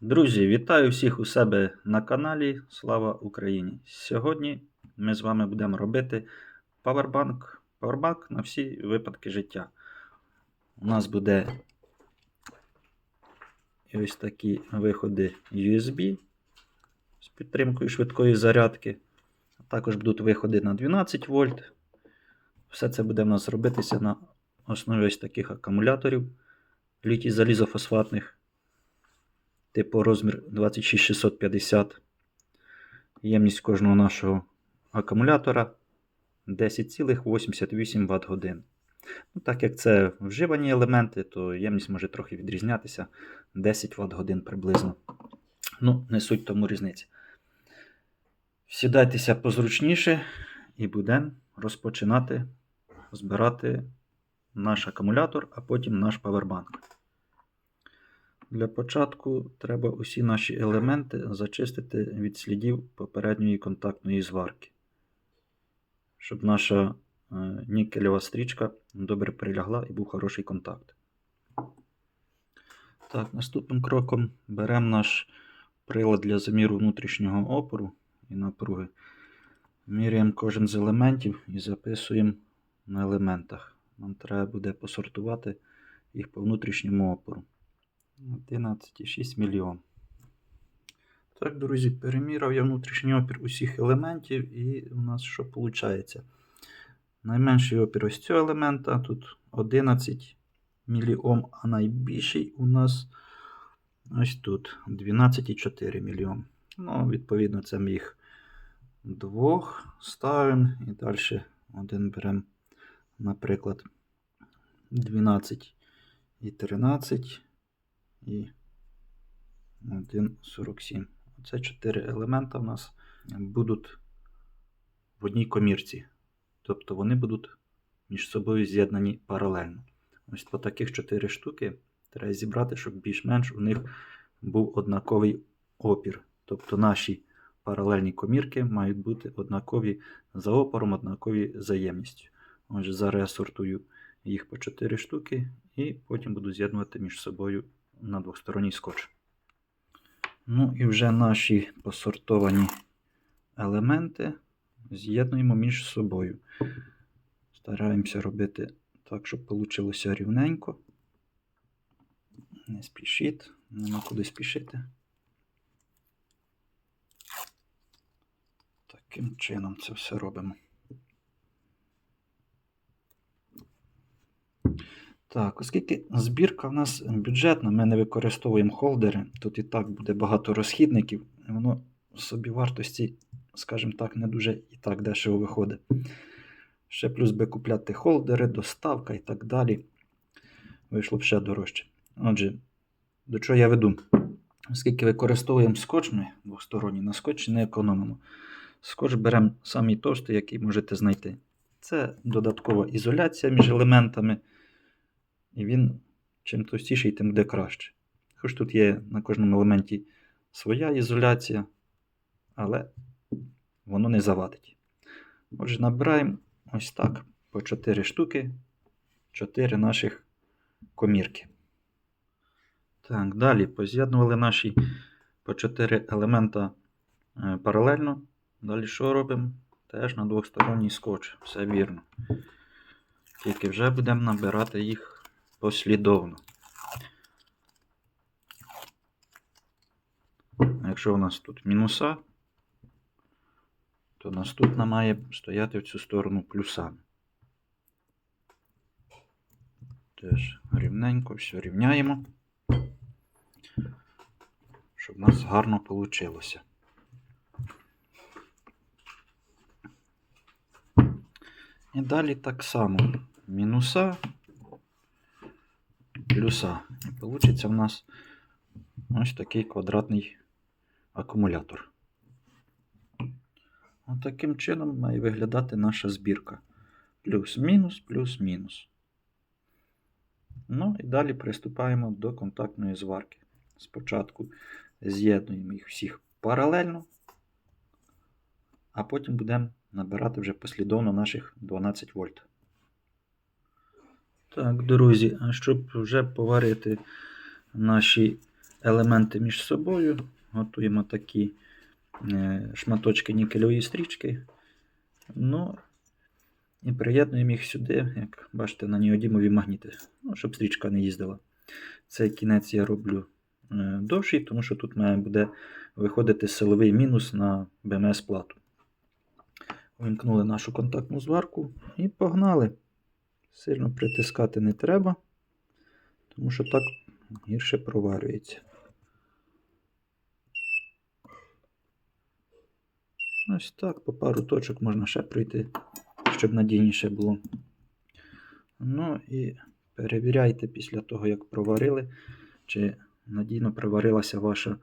Друзі, вітаю всіх у себе на каналі Слава Україні! Сьогодні ми з вами будемо робити павербанк, павербанк на всі випадки життя. У нас буде ось такі виходи USB з підтримкою швидкої зарядки. Також будуть виходи на 12 вольт. Все це буде в нас робитися на основі ось таких акумуляторів літій залізофосфатних типу розмір 26650. Ємність кожного нашого акумулятора 10,88 Вт годин. Ну, так як це вживані елементи, то ємність може трохи відрізнятися 10 Вт годин приблизно. Ну, не суть тому різниці. Сідайтеся позручніше і будемо розпочинати збирати наш акумулятор, а потім наш павербанк. Для початку треба усі наші елементи зачистити від слідів попередньої контактної зварки, щоб наша е, нікелева стрічка добре прилягла і був хороший контакт. Так, Наступним кроком беремо наш прилад для заміру внутрішнього опору і напруги. Міряємо кожен з елементів і записуємо на елементах. Нам треба буде посортувати їх по внутрішньому опору. 11,6 мільйон. Так, друзі, переміряв я внутрішній опір усіх елементів, і у нас що виходить? Найменший опір ось цього елемента тут 11 мільйом, а найбільший у нас ось тут 12,4 мільйон. Ну, відповідно, це ми двох ставимо і далі один беремо, наприклад, 12 і 13 і 1,47. Це 4 елемента у нас будуть в одній комірці. Тобто вони будуть між собою з'єднані паралельно. Ось по таких 4 штуки треба зібрати, щоб більш-менш у них був однаковий опір. Тобто наші паралельні комірки мають бути однакові за опором, однакові за ємністю. Отже, зараз я сортую їх по 4 штуки і потім буду з'єднувати між собою на двосторонній скотч. Ну і вже наші посортовані елементи з'єднуємо між собою. Стараємося робити так, щоб вийшло рівненько. Не спішіть, нема куди спішити. Таким чином це все робимо. Так, оскільки збірка в нас бюджетна, ми не використовуємо холдери, тут і так буде багато розхідників, воно в собі вартості, скажімо так, не дуже і так дешево виходить. Ще плюс би купляти холдери, доставка і так далі. Вийшло б ще дорожче. Отже, до чого я веду? Оскільки використовуємо скотч ми двосторонній, на скотчі не економимо. Скотч беремо самий товстий, який можете знайти. Це додаткова ізоляція між елементами. І він чим товстіший, тим буде краще. Хоч тут є на кожному елементі своя ізоляція, але воно не завадить. Отже, набираємо ось так по 4 штуки, 4 наших комірки. Так, далі поз'єднували наші по 4 елемента е, паралельно. Далі що робимо? Теж на двосторонній скотч. Все вірно. Тільки вже будемо набирати їх послідовно. Якщо у нас тут мінуса, то наступна має стояти в цю сторону плюсами. Теж рівненько все рівняємо, щоб у нас гарно вийшло. І далі так само мінуса плюса. І вийде в нас ось такий квадратний акумулятор. От таким чином має виглядати наша збірка. Плюс-мінус, плюс-мінус. Ну і далі приступаємо до контактної зварки. Спочатку з'єднуємо їх всіх паралельно, а потім будемо набирати вже послідовно наших 12 вольт. Так, друзі, а щоб вже поварити наші елементи між собою, готуємо такі е, шматочки нікельової стрічки. Ну, і приєднуємо їх сюди, як бачите, на неодімові магніти, ну, щоб стрічка не їздила. Цей кінець я роблю е, довший, тому що тут має буде виходити силовий мінус на БМС-плату. Вимкнули нашу контактну зварку і погнали. Сильно притискати не треба, тому що так гірше проварюється. Ось так, по пару точок можна ще пройти, щоб надійніше було. Ну і перевіряйте після того, як проварили, чи надійно приварилася ваша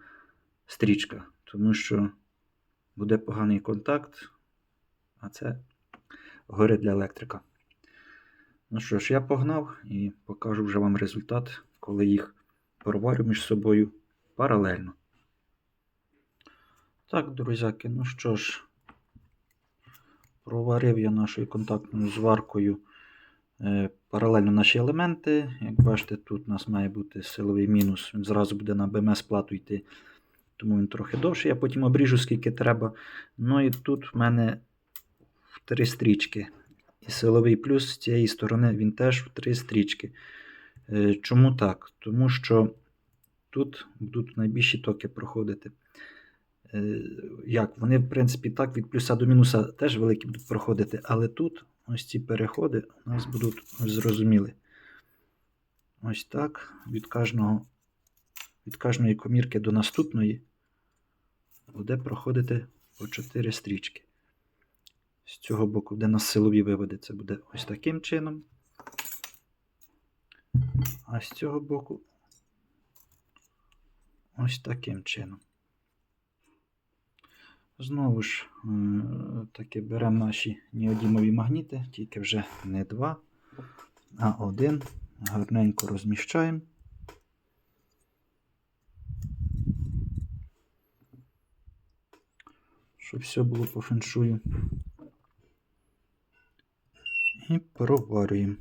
стрічка, тому що буде поганий контакт, а це горе для електрика. Ну що ж, я погнав і покажу вже вам результат, коли їх проварю між собою паралельно. Так, друзяки, ну що ж, проварив я нашою контактною зваркою е, паралельно наші елементи. Як бачите, тут у нас має бути силовий мінус, він зразу буде на БМС-плату йти, тому він трохи довший. Я потім обріжу, скільки треба. Ну і тут в мене в три стрічки. І силовий плюс з цієї сторони він теж в три стрічки. Е, Чому так? Тому що тут будуть найбільші токи проходити. Е, Як? Вони, в принципі, так від плюса до мінуса теж великі будуть проходити, але тут ось ці переходи у нас будуть зрозуміли. Ось так. Від кожного, від кожної комірки до наступної буде проходити по 4 стрічки. З цього боку, де у нас силові виводи, це буде ось таким чином. А з цього боку ось таким чином. Знову ж е, таки беремо наші неодімові магніти, тільки вже не два, а один. Гарненько розміщаємо. Щоб все було по феншую. І проварюємо.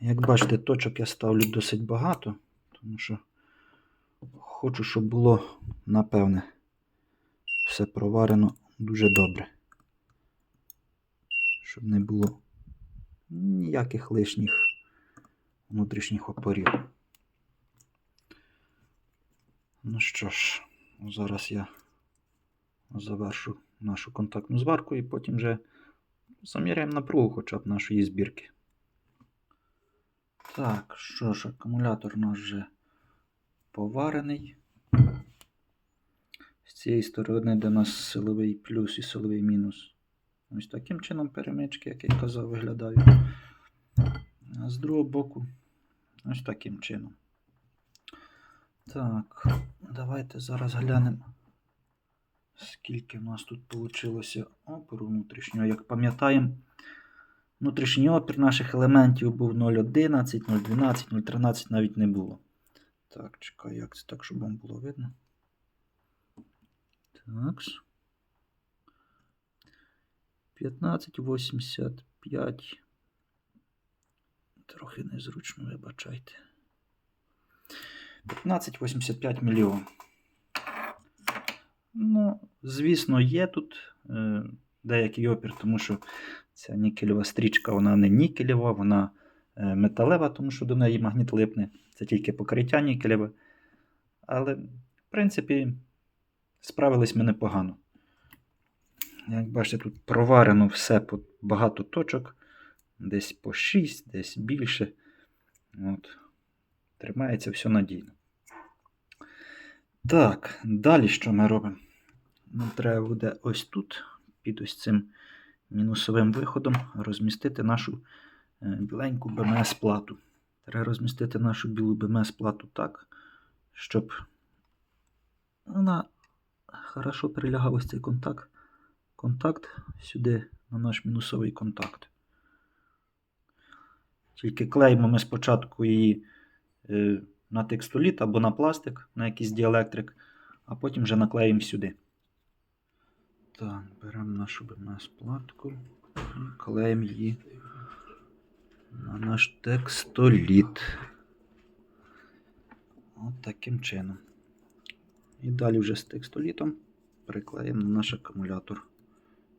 Як бачите, точок я ставлю досить багато, тому що хочу, щоб було, напевне, все проварено дуже добре. Щоб не було ніяких лишніх внутрішніх опорів. Ну що ж, зараз я завершу нашу контактну зварку і потім вже заміряємо напругу хоча б нашої збірки. Так, що ж, акумулятор у нас вже поварений. З цієї сторони, де у нас силовий плюс і силовий мінус. Ось таким чином перемички, як я казав, виглядають. А з другого боку, ось таким чином. Так, давайте зараз глянемо, скільки в нас тут вийшло опору внутрішнього. Як пам'ятаємо, внутрішній опір наших елементів був 0,11, 0,12, 0,13 навіть не було. Так, чекай, як це так, щоб вам було видно. Так. 1585. Трохи незручно, вибачайте. 1585 мільйон. Ну, звісно, є тут е, деякий опір, тому що ця нікельова стрічка, вона не нікельова, вона е, металева, тому що до неї магніт липне. Це тільки покриття нікелеве. Але, в принципі, справились ми непогано. Як бачите, тут проварено все по багато точок, десь по 6, десь більше. От. Тримається все надійно. Так, далі що ми робимо? Нам треба буде ось тут, під ось цим мінусовим виходом, розмістити нашу е, біленьку БМС-плату. Треба розмістити нашу білу БМС-плату так, щоб вона хорошо прилягав ось цей контакт, контакт сюди на наш мінусовий контакт. Тільки клеїмо ми спочатку її е, на текстоліт або на пластик, на якийсь діелектрик, а потім вже наклеїмо сюди. Так, беремо нашу БМС-платку і клеїмо її на наш текстоліт. От таким чином. І далі вже з текстолітом приклеїмо на наш акумулятор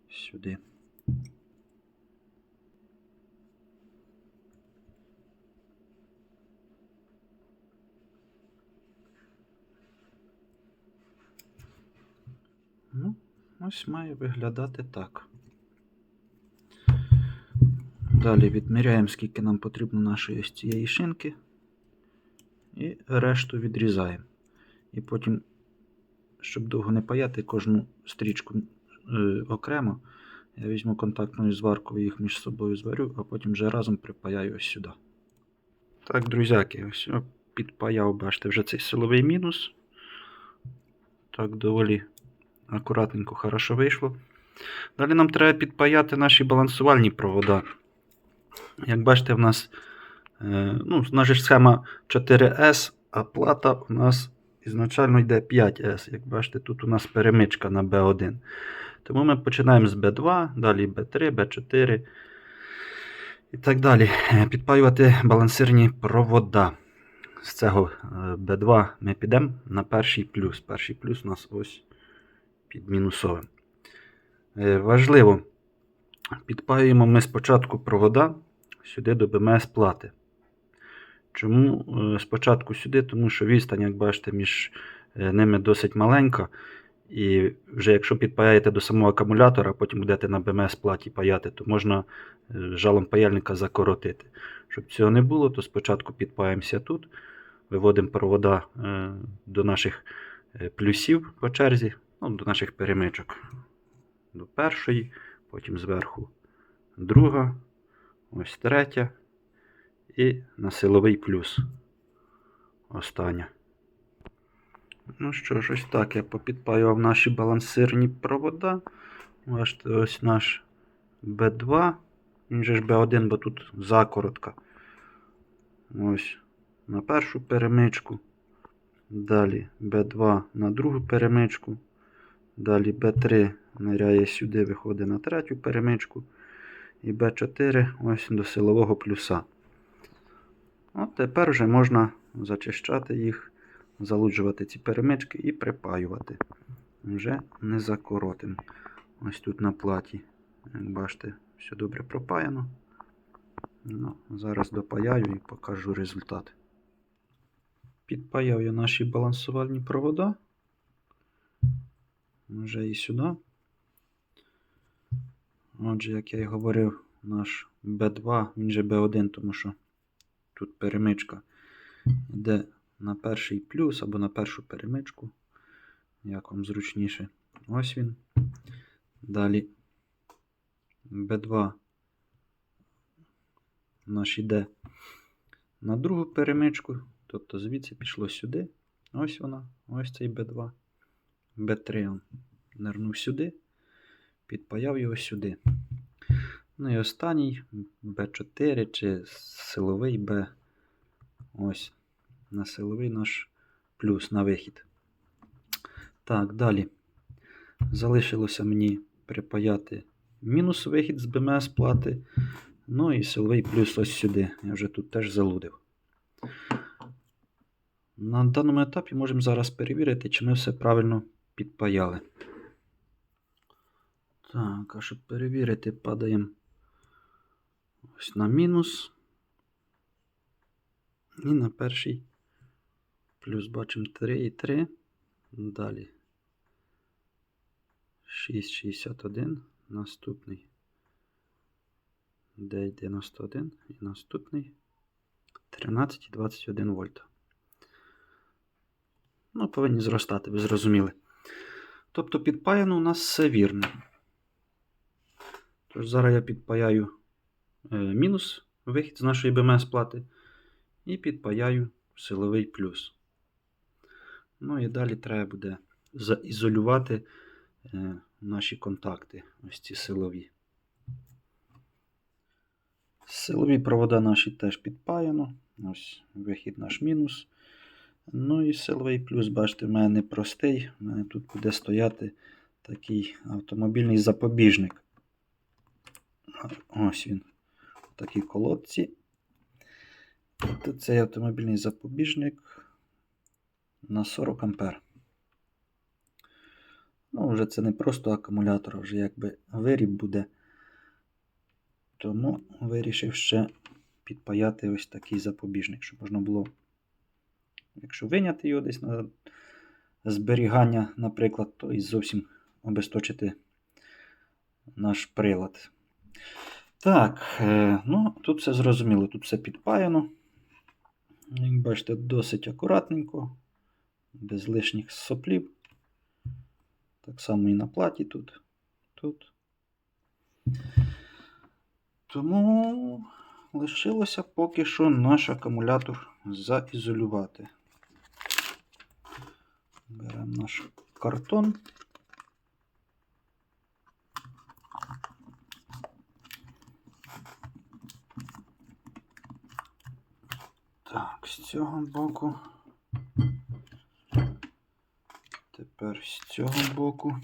сюди. Ну, ось має виглядати так. Далі відміряємо, скільки нам потрібно нашої ось цієї шинки. І решту відрізаємо. І потім, щоб довго не паяти кожну стрічку е, окремо, я візьму контактною зваркою, їх між собою зварю, а потім вже разом припаяю ось сюди. Так, друзяки, ось підпаяв, бачите, вже цей силовий мінус. Так, доволі акуратненько, хорошо вийшло. Далі нам треба підпаяти наші балансувальні провода. Як бачите, в нас е, ну, ж схема 4S, а плата у нас ізначально йде 5S. Як бачите, тут у нас перемичка на B1. Тому ми починаємо з B2, далі B3, B4 і так далі. Е, Підпаювати балансирні провода. З цього е, B2 ми підемо на перший плюс. Перший плюс у нас ось під мінусовим. Е, Важливо, підпаюємо ми спочатку провода сюди до БМС плати. Чому е, спочатку сюди? Тому що відстань, як бачите, між е, ними досить маленька. І вже якщо підпаяєте до самого акумулятора, потім будете на БМС платі паяти, то можна жалом паяльника закоротити. Щоб цього не було, то спочатку підпаємося тут, виводимо провода до наших плюсів по черзі, ну, до наших перемичок. До першої, потім зверху друга, ось третя. І на силовий плюс. Остання. Ну що ж, ось так я попідпаював наші балансирні провода. Бачите, ось наш B2. Він же ж B1, бо тут закоротка. Ось на першу перемичку. Далі B2 на другу перемичку. Далі B3 ниряє сюди, виходить на третю перемичку. І B4 ось до силового плюса. От тепер вже можна зачищати їх, залуджувати ці перемички і припаювати. Вже не закоротим. Ось тут на платі, як бачите, все добре пропаяно. Ну, зараз допаяю і покажу результат. Підпаяв я наші балансувальні провода. Вже і сюди. Отже, як я і говорив, наш B2, він же B1, тому що тут перемичка йде на перший плюс або на першу перемичку. Як вам зручніше. Ось він. Далі B2 наш йде на другу перемичку. Тобто звідси пішло сюди. Ось вона, ось цей B2. B3 он нирнув сюди, підпаяв його сюди. Ну і останній B4 чи силовий B. Ось. На силовий наш плюс на вихід. Так, далі. Залишилося мені припаяти мінус вихід з БМС плати. Ну і силовий плюс ось сюди. Я вже тут теж залудив. На даному етапі можемо зараз перевірити, чи ми все правильно підпаяли. Так, а щоб перевірити, падаємо ось на мінус. І на перший плюс бачимо 3,3. Далі 6,61. Наступний 9,91 і наступний 13,21 вольта. Ну, повинні зростати, ви зрозуміли. Тобто підпаяно у нас все вірно. Тож зараз я підпаяю е, мінус вихід з нашої БМС плати і підпаяю силовий плюс. Ну і далі треба буде заізолювати е, наші контакти, ось ці силові. Силові провода наші теж підпаяно. Ось вихід наш мінус. Ну і силовий плюс, бачите, в мене не простий. У мене тут буде стояти такий автомобільний запобіжник. Ось він. Такі колодці. Тут цей автомобільний запобіжник на 40 ампер. Ну, вже це не просто акумулятор, а вже якби виріб буде. Тому вирішив ще підпаяти ось такий запобіжник, щоб можна було, якщо виняти його десь на зберігання, наприклад, то і зовсім обесточити наш прилад. Так, е, ну тут все зрозуміло, тут все підпаяно. Як бачите, досить акуратненько, без лишніх соплів. Так само і на платі тут. тут. Тому лишилося поки що наш акумулятор заізолювати. Беремо наш картон. Так, з цього боку. Тепер з цього боку.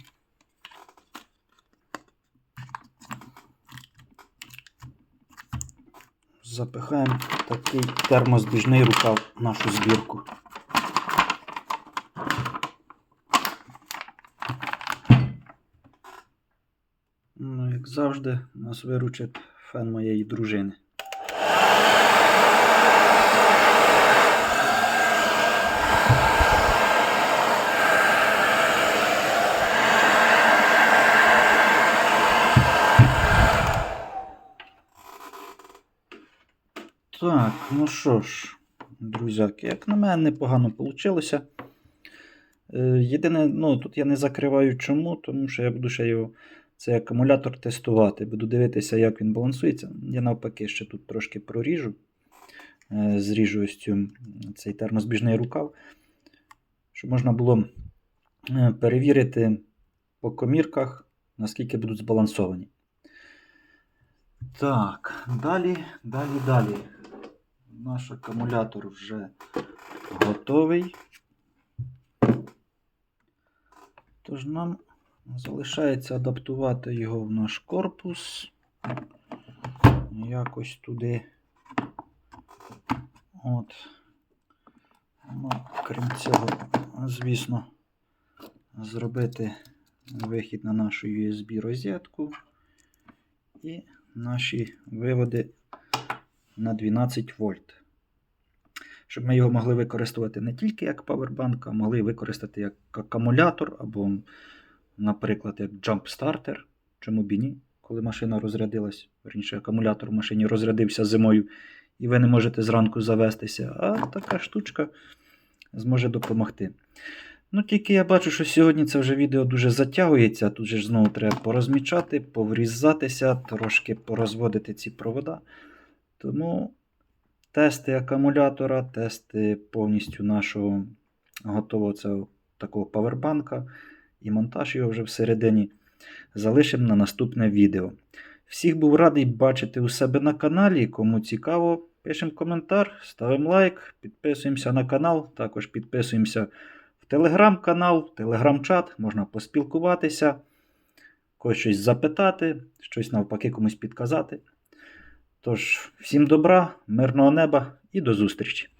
Запихаємо такий термоздвіжний рукав в нашу збірку. Ну, як завжди, нас виручить фен моєї дружини. Так, ну що ж, друзяки, як на мене, непогано вийшло. Єдине, ну, тут я не закриваю чому, тому що я буду ще його, цей акумулятор тестувати. Буду дивитися, як він балансується. Я навпаки ще тут трошки проріжу, е, зріжу ось цю, цей термозбіжний рукав, щоб можна було е, перевірити по комірках, наскільки будуть збалансовані. Так, далі, далі, далі. Наш акумулятор вже готовий. Тож нам залишається адаптувати його в наш корпус. Якось туди. От. Ну, крім цього, звісно, зробити вихід на нашу USB розетку і наші виводи на 12 вольт. Щоб ми його могли використовувати не тільки як павербанк, а могли використати як акумулятор або, наприклад, як джамп-стартер. Чому б і ні, коли машина розрядилась, верніше акумулятор в машині розрядився зимою, і ви не можете зранку завестися, а така штучка зможе допомогти. Ну, тільки я бачу, що сьогодні це вже відео дуже затягується. Тут же знову треба порозмічати, поврізатися, трошки порозводити ці провода. Тому тести акумулятора, тести повністю нашого готового цього такого павербанка і монтаж його вже всередині залишимо на наступне відео. Всіх був радий бачити у себе на каналі. Кому цікаво, пишемо коментар, ставимо лайк, підписуємося на канал, також підписуємося в телеграм-канал, телеграм-чат, можна поспілкуватися, когось щось запитати, щось навпаки комусь підказати. Тож, всім добра, мирного неба і до зустрічі!